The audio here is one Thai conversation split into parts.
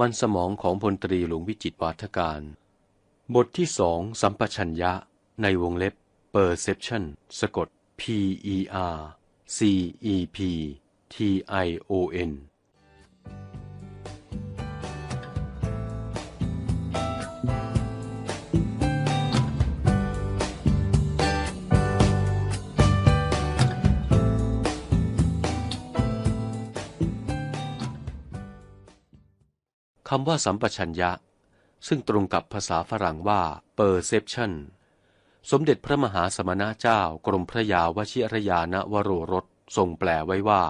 มันสมองของพลตรีหลวงวิจิตวาทการ บทที่สองสัมปชัญญะ ในวงเล็บ perception สะกด p e r c e p t i o n คำว่าสัมปชัญญะ ซึ่งตรงกับภาษาฝรั่งว่า perception สมเด็จพระมหาสมณเจ้ากรมพระยาวชิรยานวโรรสทรงแปลไว้ว่า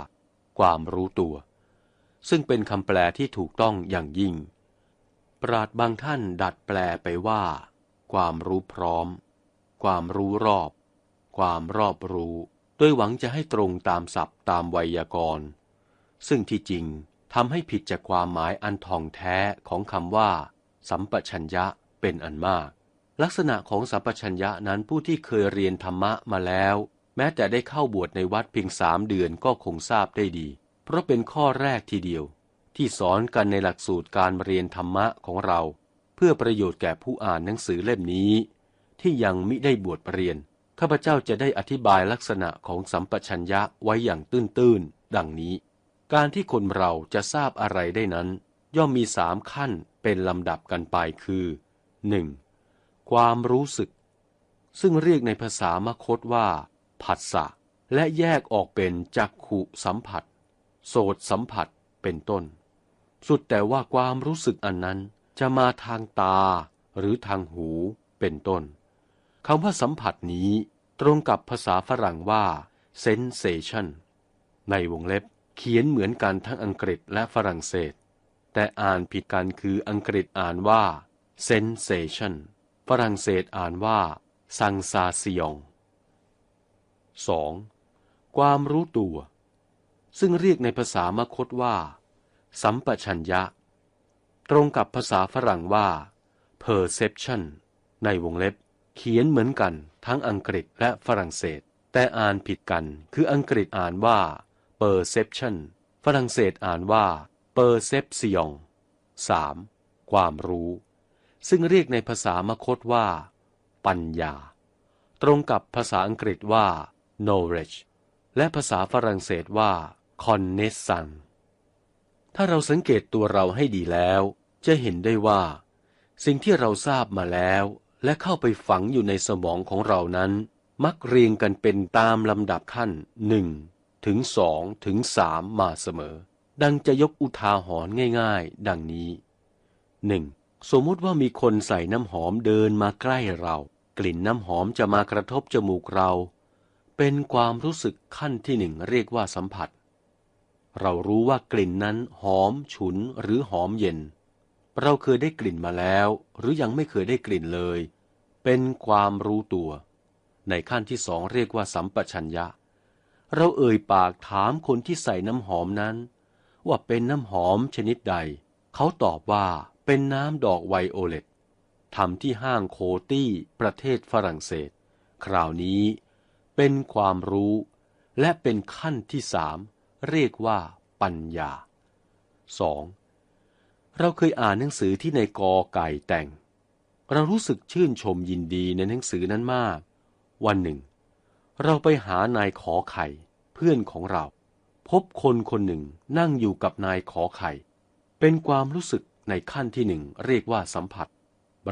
ความรู้ตัว ซึ่งเป็นคำแปลที่ถูกต้องอย่างยิ่ง ปราดบางท่านดัดแปลไปว่า ความรู้พร้อม ความรู้รอบ ความรอบรู้โดยหวังจะให้ตรงตามศัพท์ตามไวยากรณ์ ซึ่งที่จริง ทำให้ผิดจากความหมายอันท่องแท้ของคำว่า สัมปชัญญะเป็นอันมาก ลักษณะของสัมปชัญญะนั้นผู้ที่เคยเรียนธรรมะมาแล้ว แม้แต่ได้เข้าบวชในวัดเพียงสามเดือนก็คงทราบได้ดี เพราะเป็นข้อแรกทีเดียว ที่สอนกันในหลักสูตรการเรียนธรรมะของเรา เพื่อประโยชน์แก่ผู้อ่านหนังสือเล่มนี้ ที่ยังมิได้บวชเรียนข้าพเจ้าจะได้อธิบายลักษณะของสัมปชัญญะไว้อย่างตื้นๆ ดังนี้ การที่คนเราจะทราบอะไรได้นั้น ย่อมมีสามขั้นเป็นลำดับกันไปคือ 1. ความรู้สึก ซึ่งเรียกในภาษามคตว่า ผัสสะ และแยกออกเป็นจักขุสัมผัส โสตสัมผัสเป็นต้น สุดแต่ว่าความรู้สึกอันนั้นจะมาทางตาหรือทางหูเป็นต้นคำว่าสัมผัสนี้ตรงกับภาษาฝรั่งว่า sensation ในวงเล็บ เขียนเหมือนกันทั้งอังกฤษและฝรั่งเศส แต่อ่านผิดกันคืออังกฤษอ่านว่า sensation ฝรั่งเศสอ่านว่า sensation 2. ความรู้ตัว ซึ่งเรียกในภาษามคตว่า สัมปชัญญะ ตรงกับภาษาฝรั่งว่า perception ในวงเล็บ เขียนเหมือนกันทั้งอังกฤษและฝรั่งเศส แต่อ่านผิดกันคืออังกฤษอ่านว่า perception ฝรั่งเศสอ่านว่า perception 3. ความรู้ ซึ่งเรียกในภาษามคตว่า ปัญญา ตรงกับภาษาอังกฤษว่า knowledge และภาษาฝรั่งเศสว่า connaissance ถ้าเราสังเกตตัวเราให้ดีแล้ว จะเห็นได้ว่า สิ่งที่เราทราบมาแล้ว และเข้าไปฝังอยู่ในสมองของเรานั้น มักเรียงกันเป็นตามลำดับขั้นหนึ่ง ถึงสองถึงสามมาเสมอ ดังจะยกอุทาหรณ์ง่าย ๆ ดังนี้หนึ่งสมมติว่ามีคนใส่น้ำหอมเดินมาใกล้เรา กลิ่นน้ำหอมจะมากระทบจมูกเรา เป็นความรู้สึกขั้นที่หนึ่งเรียกว่าสัมผัส เรารู้ว่ากลิ่นนั้นหอมฉุนหรือหอมเย็น เราเคยได้กลิ่นมาแล้ว หรือยังไม่เคยได้กลิ่นเลย เป็นความรู้ตัว ในขั้นที่สองเรียกว่าสัมปชัญญะ เราเอ่ยปากถามคนที่ใส่น้ำหอมนั้น ว่าเป็นน้ำหอมชนิดใด เขาตอบว่าเป็นน้ำดอกไวโอเลตทำที่ห้างโคตี้ประเทศฝรั่งเศส คราวนี้เป็นความรู้ และเป็นขั้นที่สามเรียกว่าปัญญา 2. เราเคยอ่านหนังสือที่ในกอไก่แต่ง เรารู้สึกชื่นชมยินดีในหนังสือนั้นมาก วันหนึ่ง เราไปหานายขอไข่ เพื่อนของเรา พบคนคนหนึ่งนั่งอยู่กับนายขอไข่ เป็นความรู้สึกในขั้นที่หนึ่งเรียกว่าสัมผัส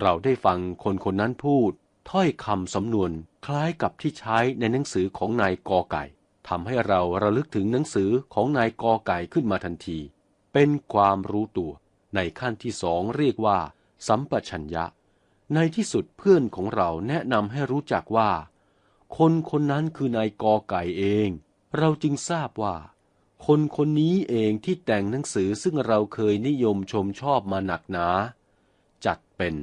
เราได้ฟังคนคนนั้นพูด ถ้อยคำสำนวนคล้ายกับที่ใช้ในหนังสือของนายกอไก่ทำให้เราระลึกถึงหนังสือของนายกอไก่ขึ้นมาทันที เป็นความรู้ตัว ในขั้นที่สองเรียกว่า สัมปชัญญะ ในที่สุดเพื่อนของเราแนะนำให้รู้จักว่า คนคนนั้นคือนายกอไก่เอง เราจึงทราบว่า คนคนนี้เองที่แต่งหนังสือซึ่งเราเคยนิยมชมชอบมาหนักหนา จัดเป็น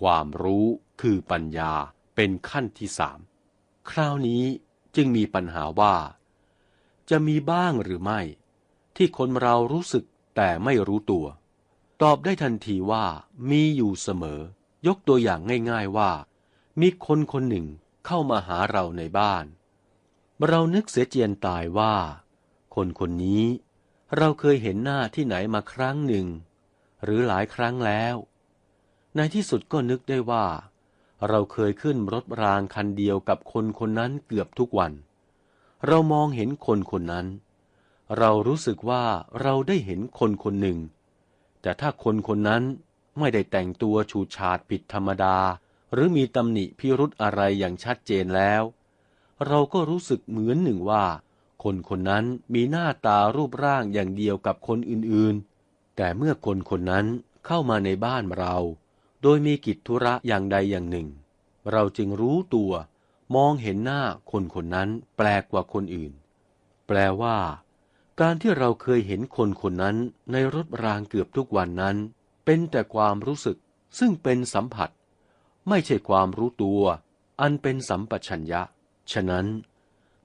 ความรู้คือปัญญาเป็นขั้นที่สามคราวนี้จึงมีปัญหาว่า จะมีบ้างหรือไม่ ที่คนเรารู้สึกแต่ไม่รู้ตัว ตอบได้ทันทีว่ามีอยู่เสมอ ยกตัวอย่างง่าย ๆว่า มีคนคนหนึ่งเข้ามาหาเราในบ้าน เรานึกเสียเจียนตายว่า คนคนนี้ เราเคยเห็นหน้าที่ไหนมาครั้งหนึ่ง หรือหลายครั้งแล้ว ในที่สุดก็นึกได้ว่า เราเคยขึ้นรถรางคันเดียวกับคนคนนั้นเกือบทุกวัน เรามองเห็นคนคนนั้น เรารู้สึกว่าเราได้เห็นคนคนหนึ่ง แต่ถ้าคนคนนั้นไม่ได้แต่งตัวฉูดฉาดผิดธรรมดา หรือมีตำหนิพิรุธอะไรอย่างชัดเจนแล้ว เราก็รู้สึกเหมือนหนึ่งว่า คนคนนั้นมีหน้าตารูปร่างอย่างเดียวกับคนอื่นๆ แต่เมื่อคนคนนั้นเข้ามาในบ้านเรา โดยมีกิจธุระอย่างใดอย่างหนึ่ง เราจึงรู้ตัว มองเห็นหน้าคนคนนั้นแปลกกว่าคนอื่น แปลว่า การที่เราเคยเห็นคนคนนั้นในรถรางเกือบทุกวันนั้น เป็นแต่ความรู้สึกซึ่งเป็นสัมผัส ไม่ใช่ความรู้ตัว อันเป็นสัมปชัญญะ ฉะนั้น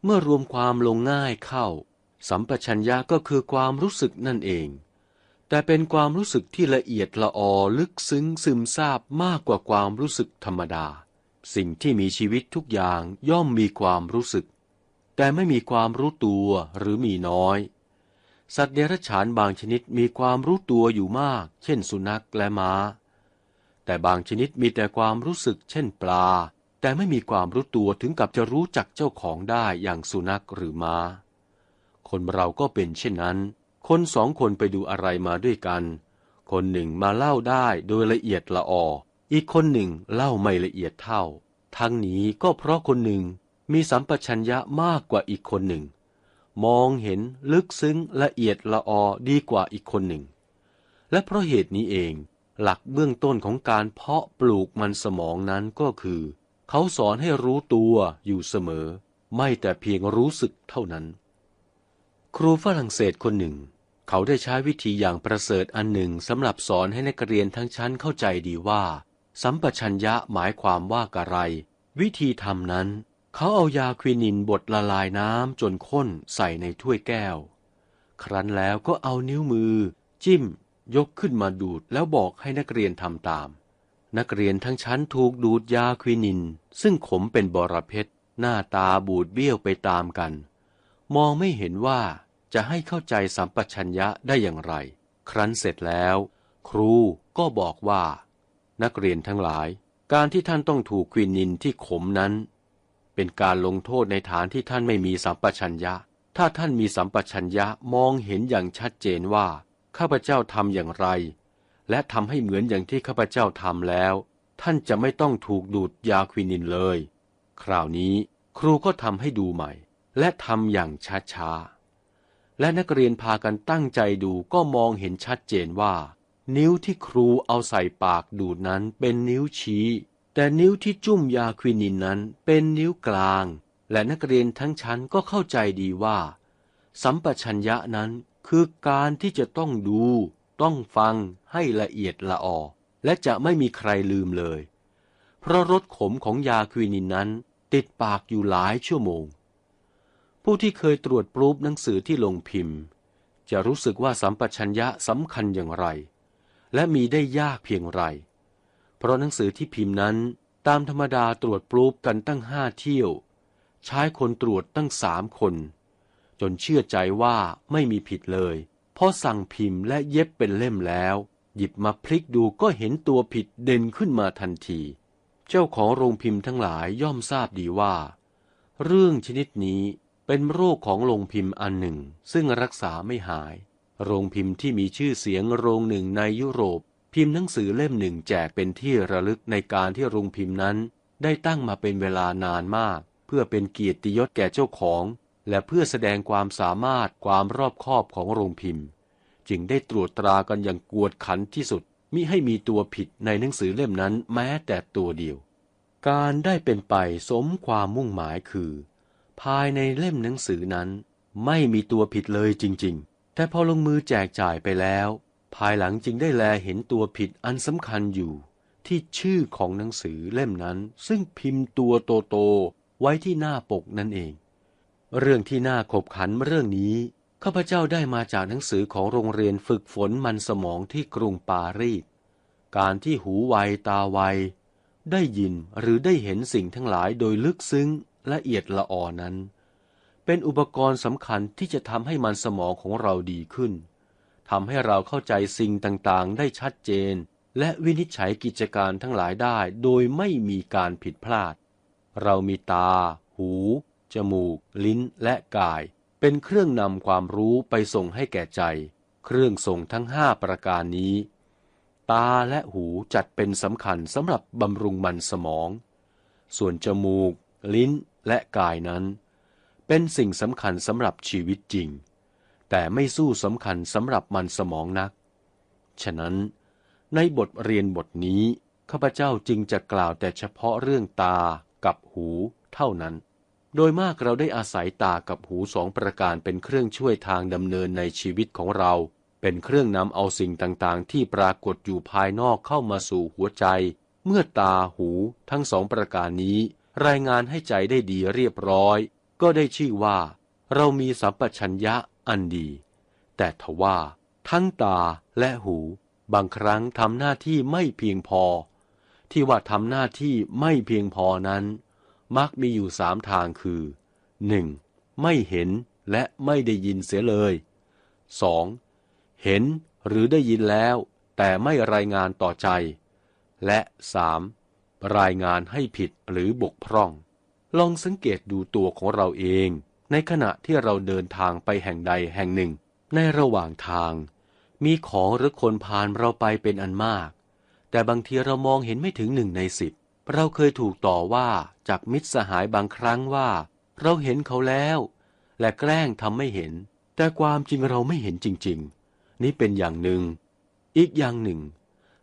เมื่อรวมความลงง่ายเข้า สัมปชัญญะก็คือความรู้สึกนั่นเอง แต่เป็นความรู้สึกที่ละเอียดละออลึกซึ้งซึมซาบมากกว่าความรู้สึกธรรมดา สิ่งที่มีชีวิตทุกอย่างย่อมมีความรู้สึก แต่ไม่มีความรู้ตัวหรือมีน้อย สัตว์เดรัจฉานบางชนิดมีความรู้ตัวอยู่มาก เช่นสุนัขและม้า แต่บางชนิดมีแต่ความรู้สึกเช่นปลา แต่ไม่มีความรู้ตัวถึงกับจะรู้จักเจ้าของได้อย่างสุนัขหรือม้า คนเราก็เป็นเช่นนั้น คนสองคนไปดูอะไรมาด้วยกัน คนหนึ่งมาเล่าได้โดยละเอียดละออ อีกคนหนึ่งเล่าไม่ละเอียดเท่า ทั้งนี้ก็เพราะคนหนึ่งมีสัมปชัญญะมากกว่าอีกคนหนึ่ง มองเห็นลึกซึ้งละเอียดละออดีกว่าอีกคนหนึ่ง และเพราะเหตุนี้เอง หลักเบื้องต้นของการเพาะปลูกมันสมองนั้นก็คือ เขาสอนให้รู้ตัวอยู่เสมอ ไม่แต่เพียงรู้สึกเท่านั้น ครูฝรั่งเศสคนหนึ่ง เขาได้ใช้วิธีอย่างประเสริฐอันหนึ่งสำหรับสอนให้นักเรียนทั้งชั้นเข้าใจดีว่า สัมปชัญญะหมายความว่ากะไร วิธีทำนั้น เขาเอายาควินินบดละลายน้ำจนข้นใส่ในถ้วยแก้ว ครั้นแล้วก็เอานิ้วมือ จิ้ม ยกขึ้นมาดูดแล้วบอกให้นักเรียนทำตาม นักเรียนทั้งชั้นถูกดูดยาควินิน ซึ่งขมเป็นบรเพชรหน้าตาบูดเบี้ยวไปตามกัน มองไม่เห็นว่าจะให้เข้าใจสัมปชัญญะได้อย่างไร ครั้นเสร็จแล้ว ครูก็บอกว่า นักเรียนทั้งหลาย การที่ท่านต้องถูกควินินที่ขมนั้น เป็นการลงโทษในฐานที่ท่านไม่มีสัมปชัญญะ ถ้าท่านมีสัมปชัญญะมองเห็นอย่างชัดเจนว่า ข้าพเจ้าทำอย่างไร และทำให้เหมือนอย่างที่ข้าพเจ้าทำแล้ว ท่านจะไม่ต้องถูกดูดยาควินินเลย คราวนี้ครูก็ทำให้ดูใหม่ และทำอย่างช้าๆ และนักเรียนพากันตั้งใจดูก็มองเห็นชัดเจนว่า นิ้วที่ครูเอาใส่ปากดูดนั้นเป็นนิ้วชี้ แต่นิ้วที่จุ่มยาควินินนั้นเป็นนิ้วกลาง และนักเรียนทั้งชั้นก็เข้าใจดีว่า สัมปชัญญะนั้นคือการที่จะต้องดู ต้องฟังให้ละเอียดละออ และจะไม่มีใครลืมเลย เพราะรสขมของยาควินินนั้นติดปากอยู่หลายชั่วโมง ผู้ที่เคยตรวจปรูฟหนังสือที่ลงพิมพ์ จะรู้สึกว่าสัมปชัญญะสำคัญอย่างไร และมีได้ยากเพียงไร เพราะหนังสือที่พิมพ์นั้นตามธรรมดาตรวจปรูฟกันตั้งห้าเที่ยว ใช้คนตรวจตั้งสามคน จนเชื่อใจว่าไม่มีผิดเลยพอสั่งพิมพ์และเย็บเป็นเล่มแล้ว หยิบมาพลิกดูก็เห็นตัวผิดเด่นขึ้นมาทันที เจ้าของโรงพิมพ์ทั้งหลายย่อมทราบดีว่า เรื่องชนิดนี้เป็นโรคของโรงพิมพ์อันหนึ่ง ซึ่งรักษาไม่หาย โรงพิมพ์ที่มีชื่อเสียงโรงหนึ่งในยุโรป พิมพ์หนังสือเล่มหนึ่งแจกเป็นที่ระลึกในการที่โรงพิมพ์นั้น ได้ตั้งมาเป็นเวลานานมาก เพื่อเป็นเกียรติยศแก่เจ้าของ และเพื่อแสดงความสามารถความรอบคอบของโรงพิมพ์ จึงได้ตรวจตรากันอย่างกวดขันที่สุดมิให้มีตัวผิดในหนังสือเล่มนั้นแม้แต่ตัวเดียว การได้เป็นไปสมความมุ่งหมายคือ ภายในเล่มหนังสือนั้นไม่มีตัวผิดเลยจริง ๆ แต่พอลงมือแจกจ่ายไปแล้ว ภายหลังจึงได้แลเห็นตัวผิดอันสำคัญอยู่ ที่ชื่อของหนังสือเล่มนั้น ซึ่งพิมพ์ตัวโตๆไว้ที่หน้าปกนั่นเอง เรื่องที่น่าขบขันเรื่องนี้ ข้าพเจ้าได้มาจากหนังสือของโรงเรียนฝึกฝนมันสมองที่กรุงปารีส การที่หูไวตาไว ได้ยินหรือได้เห็นสิ่งทั้งหลายโดยลึกซึ้งละเอียดละออนั้น เป็นอุปกรณ์สำคัญที่จะทำให้มันสมองของเราดีขึ้นทำให้เราเข้าใจสิ่งต่างๆ ได้ชัดเจน และวินิจฉัยกิจการทั้งหลายได้โดยไม่มีการผิดพลาด เรามีตา หู จมูก ลิ้นและกาย เป็นเครื่องนำความรู้ไปส่งให้แก่ใจ เครื่องส่งทั้งห้าประการนี้ ตาและหูจัดเป็นสำคัญสำหรับบำรุงมันสมอง ส่วนจมูก ลิ้นและกายนั้น เป็นสิ่งสำคัญสำหรับชีวิตจริง แต่ไม่สู้สำคัญสำหรับมันสมองนัก ฉะนั้น ในบทเรียนบทนี้ข้าพเจ้าจึงจะกล่าวแต่เฉพาะเรื่องตากับหูเท่านั้น โดยมากเราได้อาศัยตากับหูสองประการเป็นเครื่องช่วยทางดำเนินในชีวิตของเรา เป็นเครื่องนำเอาสิ่งต่างๆ ที่ปรากฏอยู่ภายนอกเข้ามาสู่หัวใจ เมื่อตาหูทั้งสองประการนี้ รายงานให้ใจได้ดีเรียบร้อย ก็ได้ชื่อว่า เรามีสัมปชัญญะอันดี แต่ทว่า ทั้งตาและหู บางครั้งทำหน้าที่ไม่เพียงพอ ที่ว่าทำหน้าที่ไม่เพียงพอนั้น มักมีอยู่สามทางคือ 1. ไม่เห็นและไม่ได้ยินเสียเลย 2. เห็นหรือได้ยินแล้ว แต่ไม่รายงานต่อใจ และ 3. รายงานให้ผิดหรือบกพร่อง ลองสังเกตดูตัวของเราเอง ในขณะที่เราเดินทางไปแห่งใดแห่งหนึ่ง ในระหว่างทาง มีของหรือคนพานเราไปเป็นอันมาก แต่บางทีเรามองเห็นไม่ถึงหนึ่งในสิบ เราเคยถูกต่อว่าจากมิตรสหายบางครั้งว่า เราเห็นเขาแล้ว และแกล้งทำไม่เห็น แต่ความจริงเราไม่เห็นจริง ๆ นี่เป็นอย่างหนึ่ง อีกอย่างหนึ่ง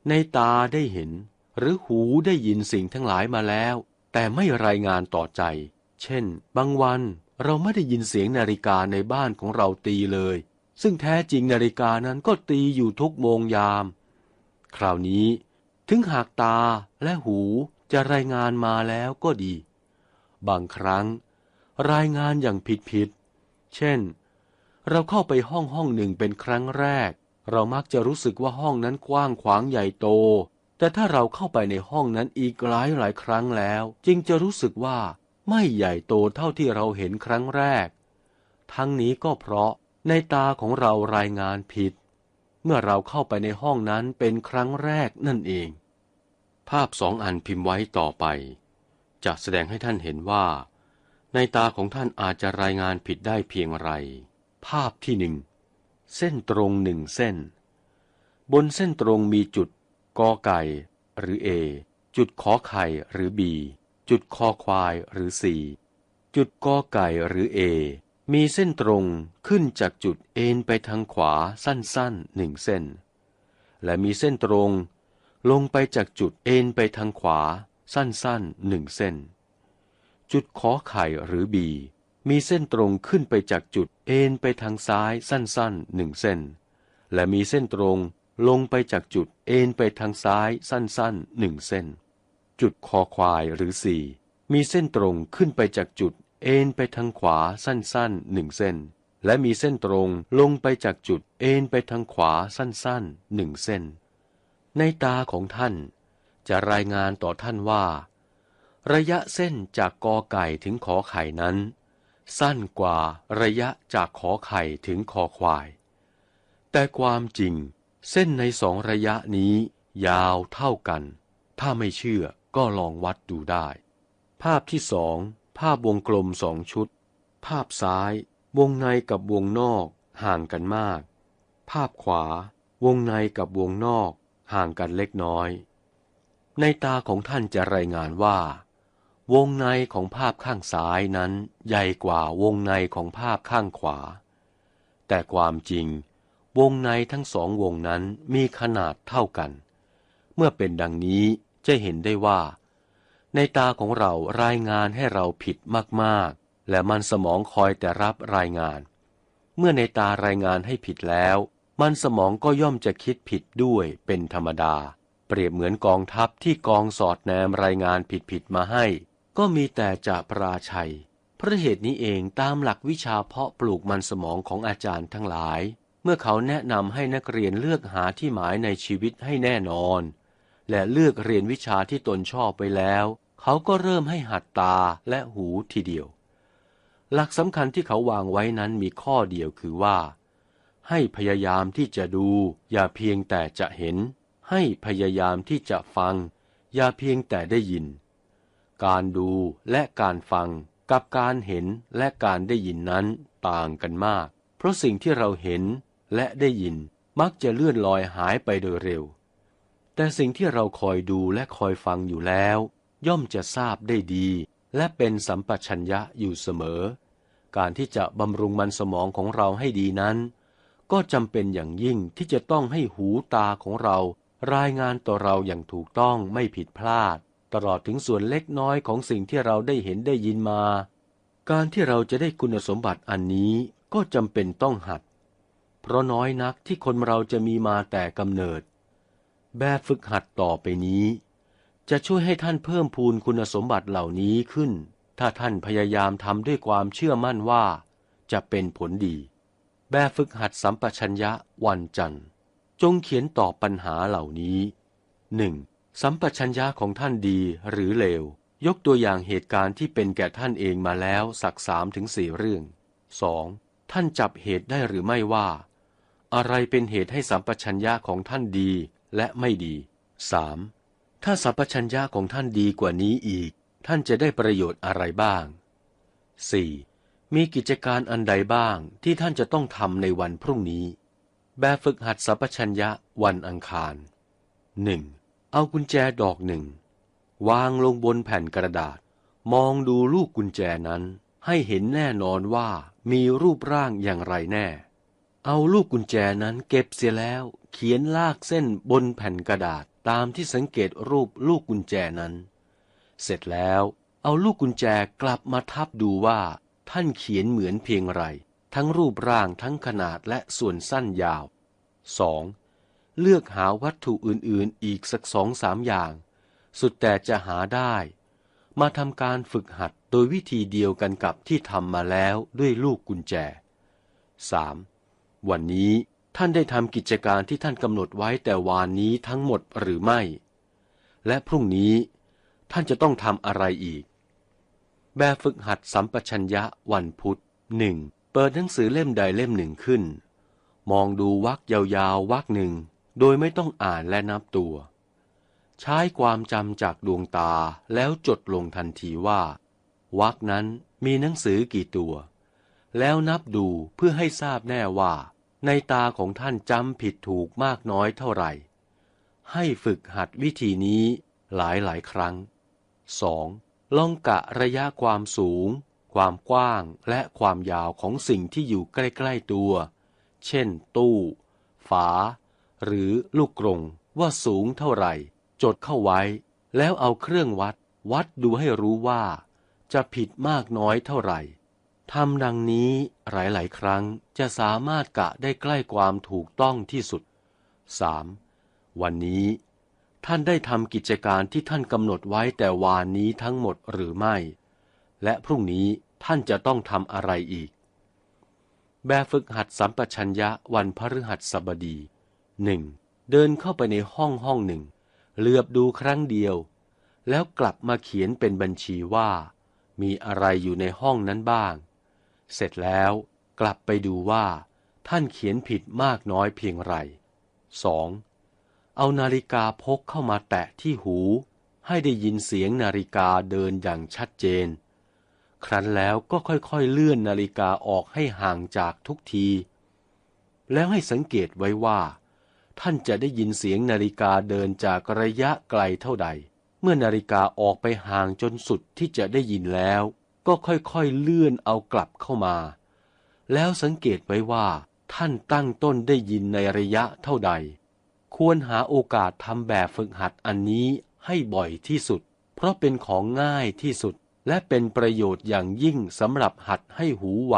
ในตาได้เห็น หรือหูได้ยินสิ่งทั้งหลายมาแล้ว แต่ไม่รายงานต่อใจ เช่น บางวันเราไม่ได้ยินเสียงนาฬิกาในบ้านของเราตีเลย ซึ่งแท้จริงนาฬิกานั้นก็ตีอยู่ทุกโมงยาม คราวนี้ ถึงหากตาและหู จะรายงานมาแล้วก็ดี บางครั้ง รายงานอย่างผิดๆเช่น เราเข้าไปห้องห้องหนึ่งเป็นครั้งแรก เรามักจะรู้สึกว่าห้องนั้นกว้างขวางใหญ่โต แต่ถ้าเราเข้าไปในห้องนั้นอีกหลายหลายครั้งแล้ว จึงจะรู้สึกว่าไม่ใหญ่โตเท่าที่เราเห็นครั้งแรก ทั้งนี้ก็เพราะในตาของเรารายงานผิด เมื่อเราเข้าไปในห้องนั้นเป็นครั้งแรกนั่นเอง ภาพสองอันพิมพ์ไว้ต่อไป จะแสดงให้ท่านเห็นว่า ในตาของท่านอาจจะรายงานผิดได้เพียงไร ภาพที่หนึ่งเส้นตรงหนึ่งเส้น บนเส้นตรงมีจุดกอไก่ หรือ A จุดขอไข่หรือ B จุดคอควายหรือ C จุดกอไก่หรือ A มีเส้นตรงขึ้นจากจุดเอ็นไปทางขวาสั้นๆหนึ่งเส้น และมีเส้นตรง ลงไปจากจุดเอ็นไปทางขวา สั้นๆหนึ่งเส้น จุดขอไข่หรือ B มีเส้นตรงขึ้นไปจากจุดเอ็นไปทางซ้ายสั้นๆหนึ่งเส้น และมีเส้นตรงลงไปจากจุดเอ็นไปทางซ้ายสั้นๆหนึ่งเส้น จุดคอควายหรือสี่มีเส้นตรงขึ้นไปจากจุดเอ็นไปทางขวาสั้นๆหนึ่งเส้น และมีเส้นตรงลงไปจากจุดเอ็นไปทางขวาสั้นๆหนึ่งเส้น ในตาของท่านจะรายงานต่อท่านว่า ระยะเส้นจากกอไก่ถึงขอไข่นั้น สั้นกว่าระยะจากขอไข่ถึงคอควาย แต่ความจริง เส้นในสองระยะนี้ยาวเท่ากัน ถ้าไม่เชื่อก็ลองวัดดูได้ ภาพที่สองภาพวงกลมสองชุด ภาพซ้าย วงในกับวงนอกห่างกันมาก ภาพขวา วงในกับวงนอก ห่างกันเล็กน้อย ในตาของท่านจะรายงานว่า วงในของภาพข้างซ้ายนั้นใหญ่กว่าวงในของภาพข้างขวา แต่ความจริง วงในทั้งสองวงนั้นมีขนาดเท่ากัน เมื่อเป็นดังนี้จะเห็นได้ว่า ในตาของเรารายงานให้เราผิดมากๆ และมันสมองคอยแต่รับรายงาน เมื่อในตารายงานให้ผิดแล้ว มันสมองก็ย่อมจะคิดผิดด้วยเป็นธรรมดา เปรียบเหมือนกองทัพที่กองสอดแนมรายงานผิดๆมาให้ ก็มีแต่จะปราชัย เพราะเหตุนี้เองตามหลักวิชาเพาะปลูกมันสมองของอาจารย์ทั้งหลาย เมื่อเขาแนะนำให้นักเรียนเลือกหาที่หมายในชีวิตให้แน่นอน และเลือกเรียนวิชาที่ตนชอบไปแล้ว เขาก็เริ่มให้หัดตาและหูทีเดียว หลักสำคัญที่เขาวางไว้นั้นมีข้อเดียวคือว่า ให้พยายามที่จะดู อย่าเพียงแต่จะเห็น ให้พยายามที่จะฟัง อย่าเพียงแต่ได้ยิน การดูและการฟังกับการเห็นและการได้ยินนั้นต่างกันมาก เพราะสิ่งที่เราเห็นและได้ยินมักจะเลื่อนลอยหายไปโดยเร็ว แต่สิ่งที่เราคอยดูและคอยฟังอยู่แล้ว ย่อมจะทราบได้ดี และเป็นสัมปชัญญะอยู่เสมอ การที่จะบำรุงมันสมองของเราให้ดีนั้น ก็จำเป็นอย่างยิ่งที่จะต้องให้หูตาของเรา รายงานต่อเราอย่างถูกต้องไม่ผิดพลาด ตลอดถึงส่วนเล็กน้อยของสิ่งที่เราได้เห็นได้ยินมา การที่เราจะได้คุณสมบัติอันนี้ก็จำเป็นต้องหัด เพราะน้อยนักที่คนเราจะมีมาแต่กำเนิด แบบฝึกหัดต่อไปนี้ จะช่วยให้ท่านเพิ่มพูนคุณสมบัติเหล่านี้ขึ้น ถ้าท่านพยายามทำด้วยความเชื่อมั่นว่า จะเป็นผลดี แบบฝึกหัดสัมปชัญญะวันจันทร์ จงเขียนตอบปัญหาเหล่านี้หนึ่งสัมปชัญญะของท่านดีหรือเลว ยกตัวอย่างเหตุการณ์ที่เป็นแก่ท่านเองมาแล้วสักสามถึงสี่เรื่อง 2. ท่านจับเหตุได้หรือไม่ว่า อะไรเป็นเหตุให้สัมปชัญญะของท่านดีและไม่ดี 3. ถ้าสัมปชัญญะของท่านดีกว่านี้อีก ท่านจะได้ประโยชน์อะไรบ้าง 4. มีกิจการอันใดบ้างที่ท่านจะต้องทำในวันพรุ่งนี้ แบบฝึกหัดสัมปชัญญะวันอังคาร 1. เอากุญแจดอกหนึ่ง วางลงบนแผ่นกระดาษ มองดูลูกกุญแจนั้น ให้เห็นแน่นอนว่ามีรูปร่างอย่างไรแน่ เอาลูกกุญแจนั้นเก็บเสียแล้ว เขียนลากเส้นบนแผ่นกระดาษตามที่สังเกตรูปลูกกุญแจนั้น เสร็จแล้วเอาลูกกุญแจกลับมาทับดูว่า ท่านเขียนเหมือนเพียงไร ทั้งรูปร่างทั้งขนาดและส่วนสั้นยาว 2. เลือกหาวัตถุอื่นๆ อีกสักสองสามอย่าง สุดแต่จะหาได้ มาทำการฝึกหัดโดยวิธีเดียวกันกับที่ทำมาแล้วด้วยลูกกุญแจ 3. วันนี้ท่านได้ทำกิจการที่ท่านกำหนดไว้แต่วานนี้ทั้งหมดหรือไม่ และพรุ่งนี้ท่านจะต้องทำอะไรอีก แบบฝึกหัดสัมปชัญญะวันพุธหนึ่งเปิดหนังสือเล่มใดเล่มหนึ่งขึ้น มองดูวักยาวๆวักหนึ่ง โดยไม่ต้องอ่านและนับตัว ใช้ความจำจากดวงตาแล้วจดลงทันทีว่า วักนั้นมีหนังสือกี่ตัว แล้วนับดูเพื่อให้ทราบแน่ว่า ในตาของท่านจำผิดถูกมากน้อยเท่าไหร่ ให้ฝึกหัดวิธีนี้หลายหลายครั้ง 2. ลองกะระยะความสูง ความกว้างและความยาวของสิ่งที่อยู่ใกล้ๆตัว เช่น ตู้ ฝา หรือลูกกรงว่าสูงเท่าไหร่ จดเข้าไว้ แล้วเอาเครื่องวัด วัดดูให้รู้ว่า จะผิดมากน้อยเท่าไหร่ทำดังนี้หลายๆ ครั้งจะสามารถกะได้ใกล้ความถูกต้องที่สุด 3. วันนี้ ท่านได้ทำกิจการที่ท่านกำหนดไว้แต่วานนี้ทั้งหมดหรือไม่ และพรุ่งนี้ท่านจะต้องทำอะไรอีก แบบฝึกหัดสัมปชัญญะวันพฤหัสบดีหนึ่งเดินเข้าไปในห้องห้องหนึ่งเหลือบดูครั้งเดียว แล้วกลับมาเขียนเป็นบัญชีว่า มีอะไรอยู่ในห้องนั้นบ้าง เสร็จแล้วกลับไปดูว่า ท่านเขียนผิดมากน้อยเพียงไร 2. เอานาฬิกาพกเข้ามาแตะที่หู ให้ได้ยินเสียงนาฬิกาเดินอย่างชัดเจน ครั้นแล้วก็ค่อยๆเลื่อนนาฬิกาออกให้ห่างจากทุกที แล้วให้สังเกตไว้ว่า ท่านจะได้ยินเสียงนาฬิกาเดินจากระยะไกลเท่าใด เมื่อนาฬิกาออกไปห่างจนสุดที่จะได้ยินแล้ว ก็ค่อยๆเลื่อนเอากลับเข้ามา แล้วสังเกตไว้ว่า ท่านตั้งต้นได้ยินในระยะเท่าใด ควรหาโอกาสทำแบบฝึกหัดอันนี้ให้บ่อยที่สุด เพราะเป็นของง่ายที่สุด และเป็นประโยชน์อย่างยิ่งสำหรับหัดให้หูไว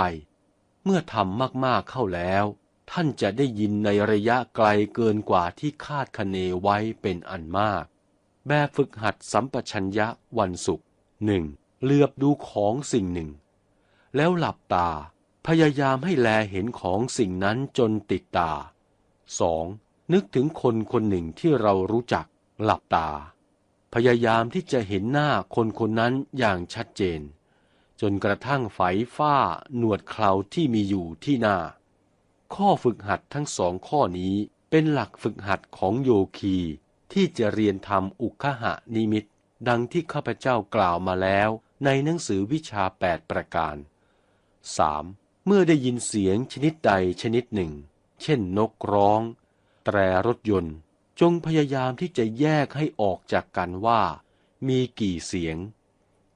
เมื่อทำมากๆเข้าแล้ว ท่านจะได้ยินในระยะไกลเกินกว่าที่คาดคะเนไว้เป็นอันมาก แบบฝึกหัดสัมปชัญญะวันศุกร์หนึ่งเลือบดูของสิ่งหนึ่ง แล้วหลับตา พยายามให้แลเห็นของสิ่งนั้นจนติดตา 2. นึกถึงคนคนหนึ่งที่เรารู้จักหลับตา พยายามที่จะเห็นหน้าคนคนนั้นอย่างชัดเจน จนกระทั่งไฝฝ้าหนวดเคราที่มีอยู่ที่หน้า ข้อฝึกหัดทั้งสองข้อนี้เป็นหลักฝึกหัดของโยคีที่จะเรียนทำอุคหะนิมิต ดังที่ข้าพเจ้ากล่าวมาแล้วในหนังสือวิชาแปดประการ 3. เมื่อได้ยินเสียงชนิดใดชนิดหนึ่ง เช่นนกร้อง แตรรถยนต์ จงพยายามที่จะแยกให้ออกจากกันว่า มีกี่เสียง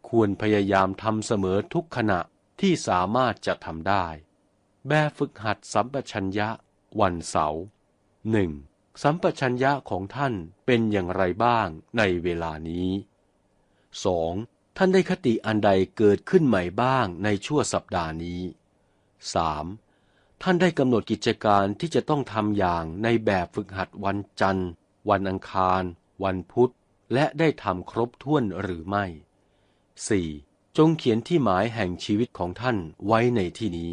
ควรพยายามทำเสมอทุกขณะที่สามารถจะทำได้ แบบฝึกหัดสัมปชัญญะวันเสาร์หนึ่งสัมปชัญญะของท่านเป็นอย่างไรบ้างในเวลานี้ 2. ท่านได้คติอันใดเกิดขึ้นใหม่บ้างในชั่วสัปดาห์นี้ 3. ท่านได้กำหนดกิจการที่จะต้องทำอย่างในแบบฝึกหัดวันจันทร์ วันอังคาร วันพุธ และได้ทำครบถ้วนหรือไม่ 4. จงเขียนที่หมายแห่งชีวิตของท่านไว้ในที่นี้